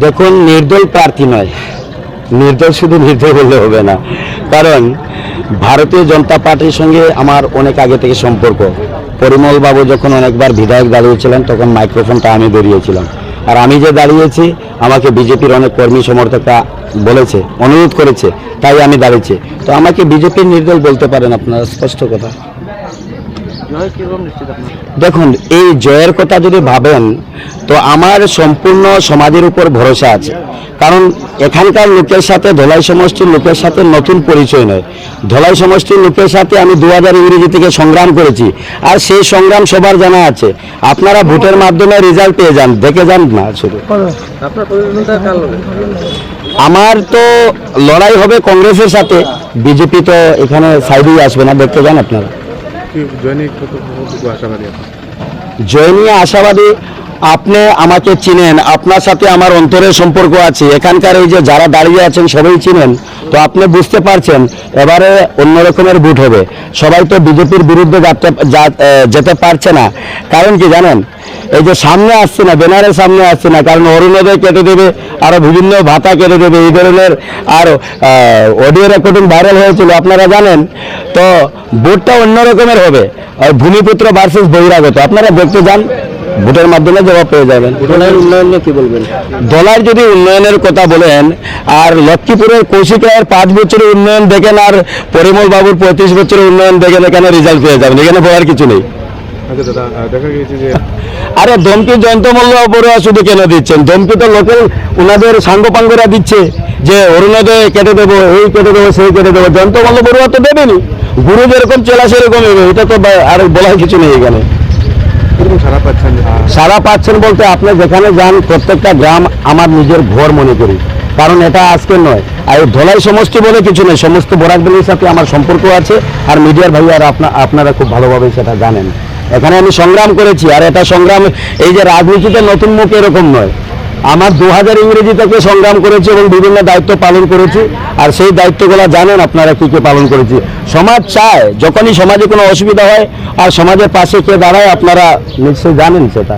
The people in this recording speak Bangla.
দেখুন, নির্দল প্রার্থী নয়। নির্দল শুধু নির্দল বললে হবে না। কারণ ভারতীয় জনতা পার্টির সঙ্গে আমার অনেক আগে থেকে সম্পর্ক। পরিমল বাবু যখন অনেকবার বিধায়ক দাঁড়িয়েছিলেন তখন মাইক্রোফোনটা আমি বেরিয়েছিলাম। আর আমি যে দাঁড়িয়েছি, আমাকে বিজেপির অনেক কর্মী সমর্থকরা বলেছে, অনুরোধ করেছে, তাই আমি দাঁড়িয়েছি। তো আমাকে বিজেপির নির্দল বলতে পারেন আপনারা, স্পষ্ট কথা জয় কীরকম নিশ্চিত আপনার দেখুন এই জয়ের কথা যদি ভাবেন তো আমার সম্পূর্ণ সমাজের উপর ভরসা আছে। কারণ এখানকার লোকের সাথে ধলাই সমষ্টির লোকের সাথে নতুন পরিচয় নয়। ধলাই সমষ্টির লোকের সাথে আমি দু হাজার ইংরেজি থেকে সংগ্রাম করেছি আর সেই সংগ্রাম সবার জানা আছে। আপনারা ভোটের মাধ্যমে রেজাল্ট পেয়ে যান দেখে যান না শুধু। আমার তো লড়াই হবে কংগ্রেসের সাথে বিজেপি তো এখানে সাইডেই আসবে না দেখতে যান আপনারা। জয় আশাবাদী আপনি? আমাকে চিনেন, আপনার সাথে আমার অন্তরের সম্পর্ক আছে। এখানকার এই যে যারা দাঁড়িয়ে আছেন, সবাই চিনেন, তো আপনি বুঝতে পারছেন, এবারে অন্য রকমের ভোট হবে। সবাই তো বিজেপির বিরুদ্ধে যেতে পারছে না। কারণ কি জানেন, এই যে সামনে আসছে না, ব্যানারের সামনে আসছে না, কারণ অরুণোদয় কেটে দেবে আরও বিভিন্ন ভাতা কেটে দেবে এই ধরনের আর অডিও রেকর্ডিং ভাইরাল হয়েছিল আপনারা জানেন। তো ভোটটা অন্য রকমের হবে। আর ভূমিপুত্র ভার্সেস বহিরাগত আপনারা দেখতে যান ভোটের মাধ্যমে জবাব পেয়ে যাবেন। উন্নয়ন কি বলবেন? দলার যদি উন্নয়নের কথা বলেন আর লক্ষ্মীপুরের কৌশিক রায়ের পাঁচ বছরের উন্নয়ন দেখেন আর পরিমল বাবুর পঁয়ত্রিশ বছরের উন্নয়ন দেখেন এখানে রেজাল্ট পেয়ে যাবেন এখানে বলার কিছু নেই। আচ্ছা দাদা দেখা গিয়েছে যে আরে ধমকি জয়ন্ত মল্ল বড়ুয়া শুধু কেন দিচ্ছেন? ধমকি তো লোকেল ওনাদের সাঙ্গপাঙ্গরা দিচ্ছে যে অরুণোদয় কেটে দেবো এই কেটে দেবো সেই কেটে দেবো। জয়ন্ত মল্ল বড়ুয়া তো দেবেনি গুরু যেরকম চলা সেরকম হবে এটা তো আর বলার কিছু নেই এখানে। সারা পাচ্ছেন বলতে আপনি যেখানে যান প্রত্যেকটা গ্রাম আমার নিজের ঘর মনে করি। কারণ এটা আজকে নয়। আর ধলাই সমষ্টি বলে কিছু নেই। সমস্ত বরাকবেলির সাথে আমার সম্পর্ক আছে। আর মিডিয়ার ভাইয়ারা আপনা আপনারা খুব ভালোভাবে সেটা জানেন। এখানে আমি সংগ্রাম করেছি, আর এটা সংগ্রাম, এই যে রাজনীতিতে নতুন মুখ এরকম নয়। আমার দু হাজার ইংরেজি থেকে সংগ্রাম করেছি এবং বিভিন্ন দায়িত্ব পালন করেছি, আর সেই দায়িত্বগুলো জানেন আপনারা কী কী পালন করেছি। সমাজ চায়, যখনই সমাজে কোনো অসুবিধা হয়, আর সমাজের পাশে কে দাঁড়ায় আপনারা নিশ্চয়ই জানেন সেটা।